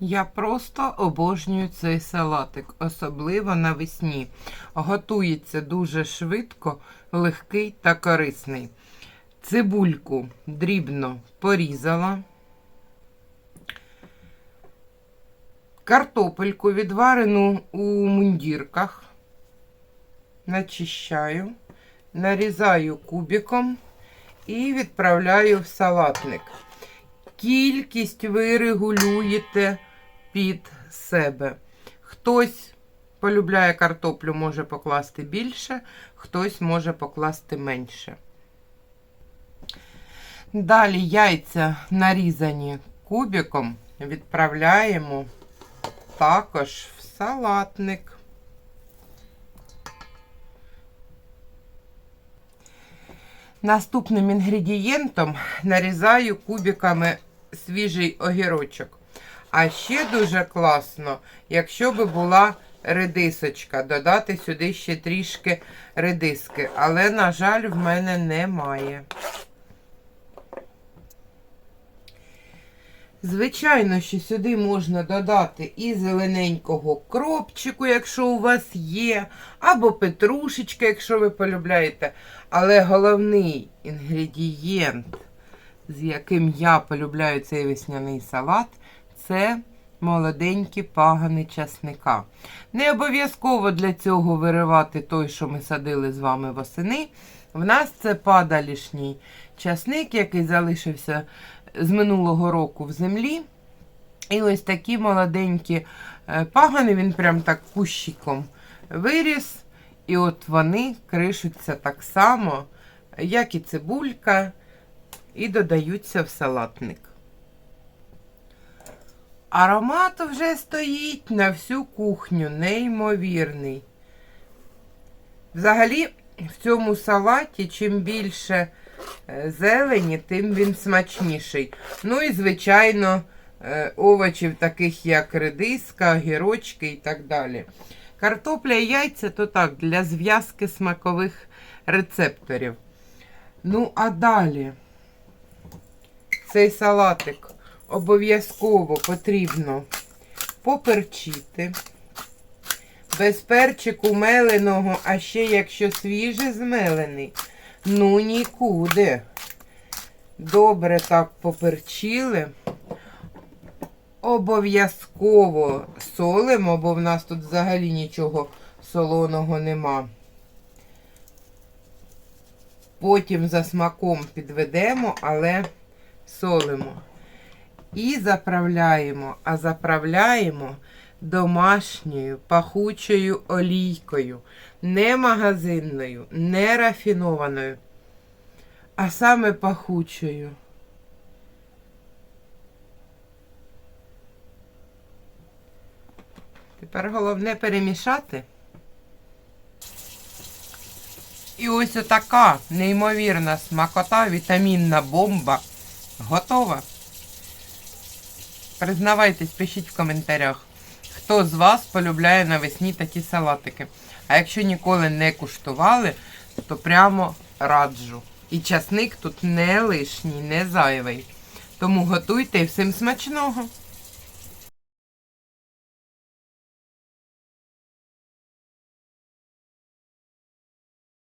Я просто обожнюю цей салатик, особливо навесні. Готується дуже швидко, легкий та корисний. Цибульку дрібно порізала. Картопельку відварену у мундірках. Начищаю, нарізаю кубиком і відправляю в салатник. Кількість ви регулюєте під себе. Хтось полюбляє картоплю, може покласти більше, хтось може покласти менше. Далі яйця нарізані кубиком відправляємо також в салатник. Наступним інгредієнтом нарізаю кубиками свіжий огірочок. А ще дуже класно, якщо би була редисочка, додати сюди ще трішки редиски. Але, на жаль, в мене немає. Звичайно, що сюди можна додати і зелененького кропчику, якщо у вас є, або петрушечка, якщо ви полюбляєте. Але головний інгредієнт, з яким я полюбляю цей весняний салат, це молоденькі пагани часника. Не обов'язково для цього виривати той, що ми садили з вами восени. В нас це падалішній часник, який залишився з минулого року в землі. І ось такі молоденькі е, пагани, він прям так кущиком виріс. І от вони кришуться так само, як і цибулька, і додаються в салатник. Аромат вже стоїть на всю кухню, неймовірний. Взагалі, в цьому салаті, чим більше е, зелені, тим він смачніший. Ну і, звичайно, е, овочів, таких як редиска, гірочки і так далі. Картопля і яйця то так, для зв'язки смакових рецепторів. Ну, а далі цей салатик обов'язково потрібно поперчити. Без перчику меленого, а ще якщо свіже змелений, ну нікуди. Добре так поперчили. Обов'язково солимо, бо в нас тут взагалі нічого солоного нема. Потім за смаком підведемо, але солимо. І заправляємо, а заправляємо домашньою пахучою олійкою, не магазинною, не рафінованою, а саме пахучою. Тепер головне перемішати. І ось отака неймовірна смакота, вітамінна бомба готова. Признавайтесь, пишіть в коментарях, хто з вас полюбляє навесні такі салатики. А якщо ніколи не куштували, то прямо раджу. І часник тут не лишній, не зайвий. Тому готуйте і всім смачного!